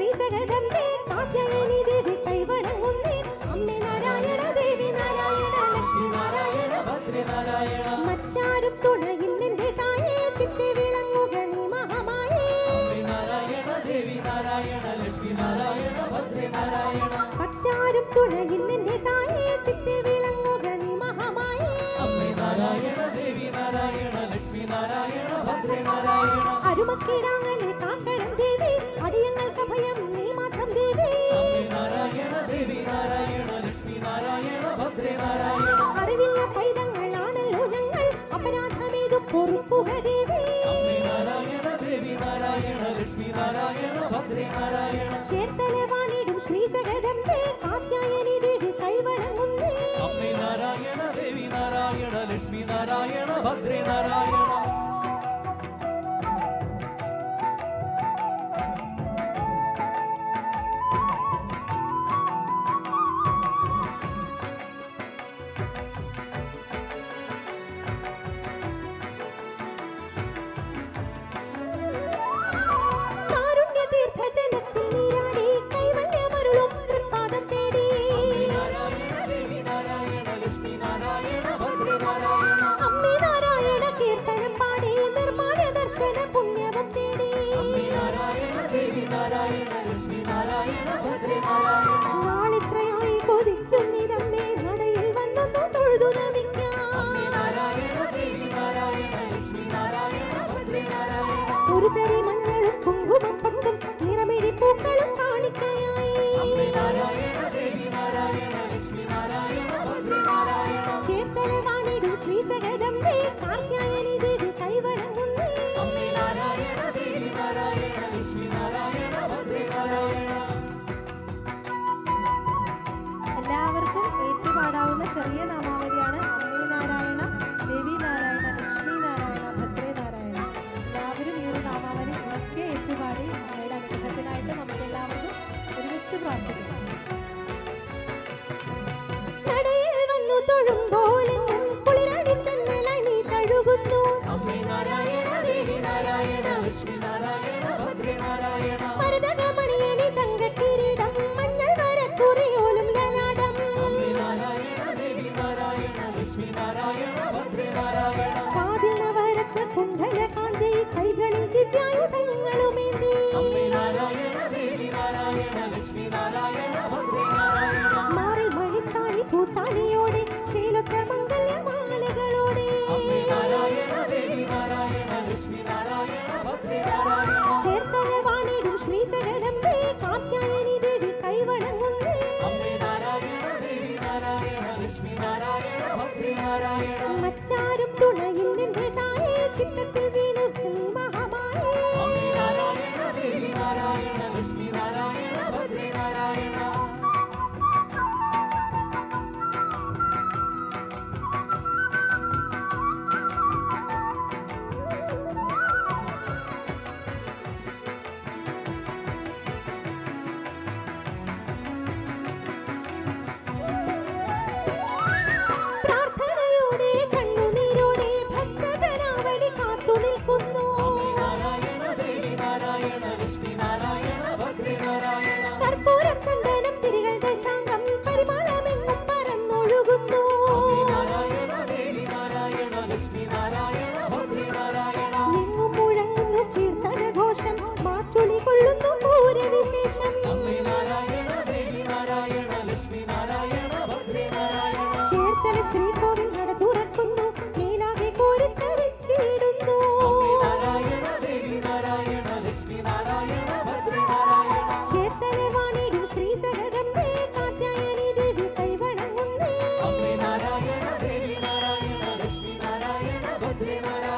ശ്രീ ജഗദമ്പേ കാത്യായനി ദേവി കൈവണങ്ങുന്നേ അമ്മേ നാരായണ ദേവി നാരായണ ലക്ഷ്മി നാരായണ. ഭദ്രനാരായണ മറ്റാരും തുണയില്ലെന്റെ തായേ ചിത്തെ വിളങ്ങുക നീ മഹാമായേ. നാരായണ ദേവി നാരായണ ലക്ഷ്മി നാരായണ ഭദ്രനാരായണ മറ്റാരും തുണയില്ലെന്റെ തായേ ചിത്തെ വിളങ്ങുക നീ മഹാമായേ. അമ്മേ നാരായണ ദേവി നാരായണ ലക്ഷ്മി നാരായണ ഭദ്രനാരായണ അരുമക്കിടാങ്ങനെ കാക്കണം ദേവി നാരായണ ചേർത്തല വാണിടും ശ്രീ ജഗദമ്പേ കാത്യായനി ദേവി കൈവണങ്ങുന്നേ അമ്മേ ലക്ഷ്മി നാരായണ കാരുണ്യ നാരായണ ലക്ഷ്മി നാരായണ ഭദ്രനാരായണ നാരായണ Hare Mara.